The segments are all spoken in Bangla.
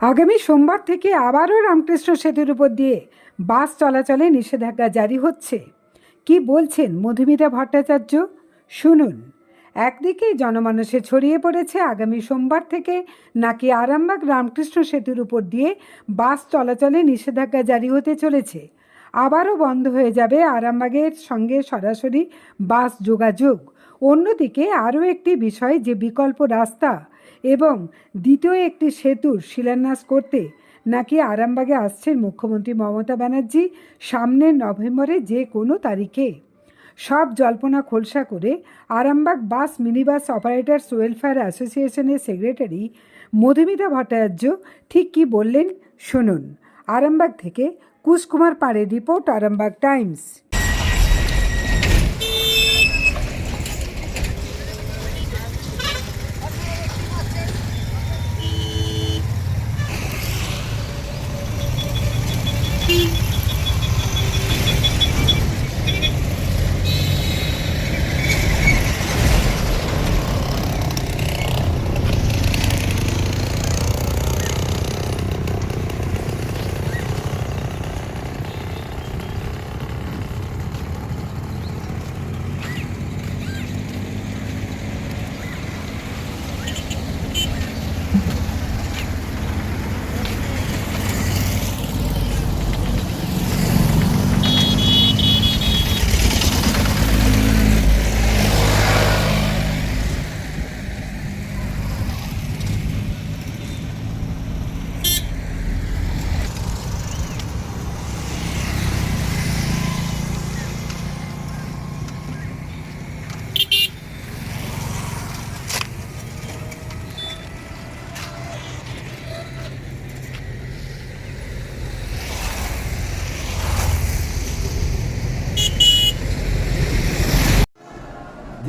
আগামী সোমবার থেকে আবারও রামকৃষ্ণ সেতুর উপর দিয়ে বাস চলাচলে নিষেধাজ্ঞা জারি হচ্ছে। কি বলছেন মধুমিতা ভট্টাচার্য? শুনুন। একদিকে জনমানসে ছড়িয়ে পড়েছে আগামী সোমবার থেকে নাকি আরামবাগ রামকৃষ্ণ সেতুর উপর দিয়ে বাস চলাচলে নিষেধাজ্ঞা জারি হতে চলেছে। আবারও বন্ধ হয়ে যাবে আরামবাগের সঙ্গে সরাসরি বাস যোগাযোগ। অন্যদিকে আরও একটি বিষয় যে বিকল্প রাস্তা এবং দ্বিতীয় একটি সেতুর শিলান্যাস করতে নাকি আরামবাগে আসছেন মুখ্যমন্ত্রী মমতা ব্যানার্জি সামনের নভেম্বরে যে কোনো তারিখে। সব জল্পনা খোলসা করে Arambagh bus minibus operators welfare অ্যাসোসিয়েশনের সেক্রেটারি মধুমিতা ভট্টাচার্য ঠিক কি বললেন? শুনুন। আরামবাগ থেকে কুশকুমার পাড়ে রিপোর্ট, আরামবাগ টাইমস। happy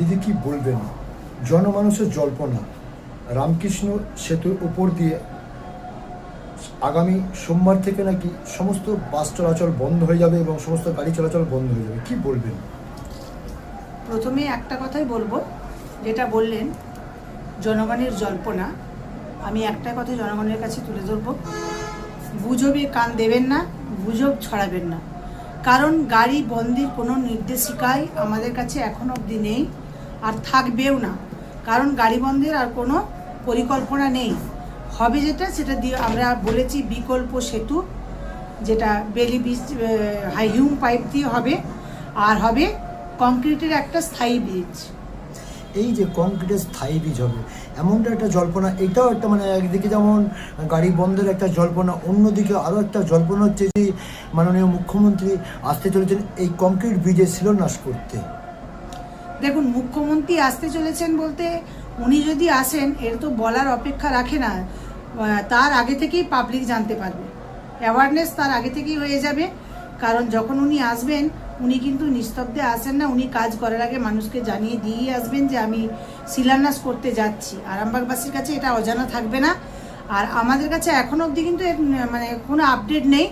দিদি কি বলবেন? জনমানুষের জল্পনা। রামকৃষ্ণ সেতুর উপর দিয়ে আগামী সোমবার থেকে নাকি সমস্ত বাস চলাচল বন্ধ হয়ে যাবে এবং সমস্ত গাড়ি চলাচল বন্ধ হয়ে যাবে। কি বলবেন? প্রথমে একটা কথাই বলব, যেটা বললেন, জনগণের জল্পনা। আমি একটা কথা জনগণের কাছে তুলে ধরবো। গুজবে কান দেবেন না, গুজব ছড়াবেন না। কারণ গাড়ি বন্দির কোনো নির্দেশিকাই আমাদের কাছে এখন অবধি নেই। আর থাকবেও না। কারণ গাড়ি বন্ধের আর কোনো পরিকল্পনা নেই। হবে যেটা, সেটা দিয়ে আমরা বলেছি বিকল্প সেতু, যেটা বেলি বীজ হাই হিউম পাইপ দিয়ে হবে। আর হবে কংক্রিটের একটা স্থায়ী ব্রিজ এই যে কংক্রিটের স্থায়ী বীজ হবে, এমনটা একটা জল্পনা, এটাও একটা মানে একদিকে যেমন গাড়ি বন্ধের একটা জল্পনা, অন্যদিকে আরও একটা জল্পনা হচ্ছে যে মাননীয় মুখ্যমন্ত্রী আসতে চলেছেন, এই কংক্রিট ব্রিজের শিলান্যাস করতে। দেখুন, মুখ্যমন্ত্রী আসতে চলেছেন বলতে উনি যদি আসেন, এর তো বলার অপেক্ষা রাখে না। তার আগে থেকেই পাবলিক জানতে পারবে। অ্যাওয়ারনেস তার আগে থেকেই হয়ে যাবে। কারণ যখন উনি আসবেন, উনি কিন্তু নিস্তব্ধে আসেন না। উনি কাজ করার আগে মানুষকে জানিয়ে দিয়েই আসবেন যে, আমি শিলান্যাস করতে যাচ্ছি। আরামবাগবাসীর কাছে এটা অজানা থাকবে না। আর আমাদের কাছে এখন অবধি কিন্তু এর মানে কোনো আপডেট নেই।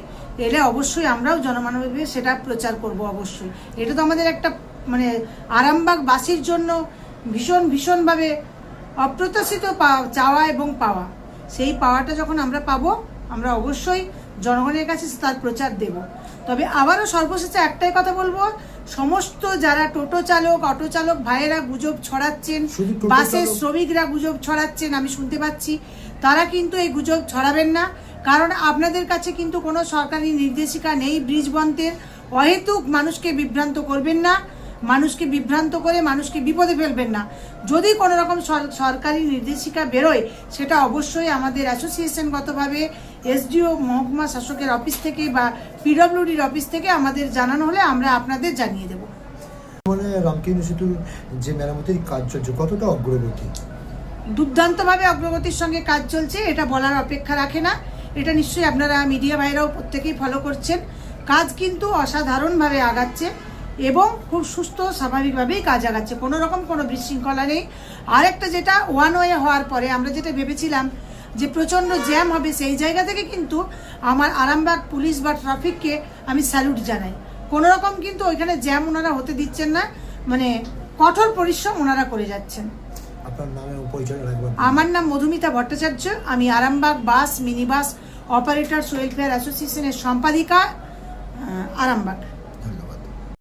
এলে অবশ্যই আমরাও জনমানবে সেটা প্রচার করব অবশ্যই। এটা তো আমাদের একটা মানে আরামবাগবাসীর জন্য ভীষণ ভীষণভাবে অপ্রত্যাশিত পা- চাওয়া এবং পাওয়া। সেই পাওয়াটা যখন আমরা পাবো আমরা অবশ্যই জনগণের কাছে তার প্রচার দেব। তবে আবারও সর্বশেষে একটাই কথা বলব সমস্ত যারা টোটো চালক অটো চালক ভাইয়েরা গুজব ছড়াচ্ছেন বাসের শ্রমিকরা গুজব ছড়াচ্ছেন আমি শুনতে পাচ্ছি তারা কিন্তু এই গুজব ছড়াবেন না। কারণ আপনাদের কাছে কিন্তু কোনো সরকারি নির্দেশিকা নেই ব্রিজ বন্ধের অহেতুক মানুষকে বিভ্রান্ত করবেন না। মানুষকে বিভ্রান্ত করে মানুষকে বিপদে ফেলবেন না। যদি কোনো রকম সরকারি নির্দেশিকা বেরোয় সেটা অবশ্যই আমাদের অ্যাসোসিয়েশনগতভাবে এসডিও মহকুমা শাসকের অফিস থেকে বা পিডব্লিউডির অফিস থেকে আমাদের জানানো হলে আমরা আপনাদের জানিয়ে দেবো। রামকৃষ্ণ সেতুর যে মেরামতির কাজ চলছে কতটা অগ্রগতি? দুর্দান্তভাবে অগ্রগতির সঙ্গে কাজ চলছে এটা বলার অপেক্ষা রাখে না। এটা নিশ্চয়ই আপনারা মিডিয়া ভাইরাও প্রত্যেকেই ফলো করছেন। কাজ কিন্তু অসাধারণভাবে আগাচ্ছে। এবং খুব সুস্থ স্বাভাবিকভাবেই কাজ আগাচ্ছে। কোনো রকম কোনো বিশৃঙ্খলা নেই। আরেকটা যেটা ওয়ান ওয়ে হওয়ার পরে আমরা যেটা ভেবেছিলাম যে প্রচণ্ড জ্যাম হবে সেই জায়গা থেকে কিন্তু আমার আরামবাগ পুলিশ বা ট্রাফিককে আমি স্যালুট জানাই। কোনো রকম কিন্তু ওইখানে জ্যাম ওনারা হতে দিচ্ছেন না মানে কঠোর পরিশ্রম ওনারা করে যাচ্ছেন। আমার নাম মধুমিতা ভট্টাচার্য আমি Arambagh bus mini bus operators welfare অ্যাসোসিয়েশনের সম্পাদিকা আরামবাগ।